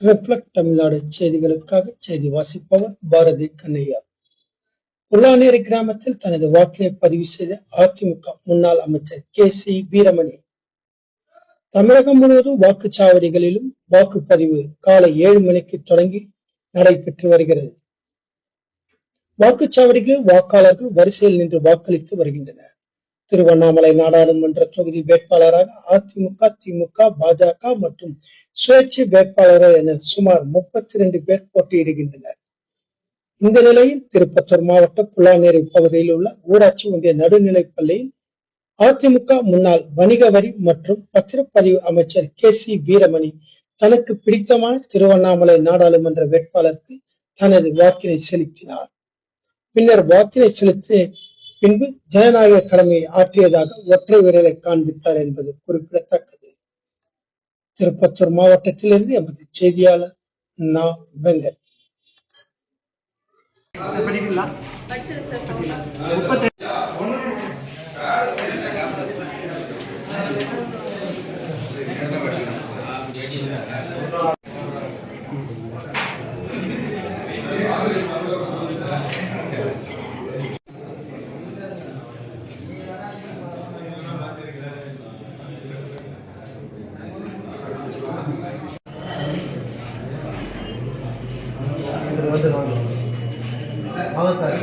Reflect Tamil Nadu செய்திகளுக்காக செய்தி வாசிப்பவர் பாரதி கண்ணையா. உள்ளானேரி கிராமத்தில் தனது வாக்கினை பதிவு செய்த அதிமுக முன்னாள் அமைச்சர் கே சி வீரமணி. தமிழகம் முழுவதும் வாக்குச்சாவடிகளிலும் வாக்குப்பதிவு காலை ஏழு மணிக்கு தொடங்கி நடைபெற்று வருகிறது. வாக்குச்சாவடிகளில் வாக்காளர்கள் வரிசையில் நின்று வாக்களித்து வருகின்றனர். திருவண்ணாமலை நாடாளுமன்ற தொகுதி வேட்பாளராக அதிமுக திமுக பாஜக மற்றும் சுயேட்சை வேட்பாளர்கள் என சுமார் முப்பத்தி ரெண்டு பேர் போட்டியிடுகின்றனர். இந்த நிலையில் திருப்பத்தூர் மாவட்டம் புலாநேரி பகுதியில் உள்ள ஊராட்சி ஒன்றிய நடுநிலைப் பள்ளியில் அதிமுக முன்னாள் வணிக வரி மற்றும் பத்திரப்பதிவு அமைச்சர் கே சி வீரமணி தனக்கு பிடித்தமான திருவண்ணாமலை நாடாளுமன்ற வேட்பாளருக்கு தனது வாக்கினை செலுத்தினார். பின்னர் வாக்கினை செலுத்தி பின்பு ஜனநாயக கடமையை ஆற்றியதாக ஒற்றை விரலை காண்பித்தார் என்பது குறிப்பிடத்தக்கது. திருப்பத்தூர் மாவட்டத்திலிருந்து எமது செய்தியாளர் நா. வெங்கட். ಇವತ್ತು ನೋಡಿ ಹೌದು ಸರ್.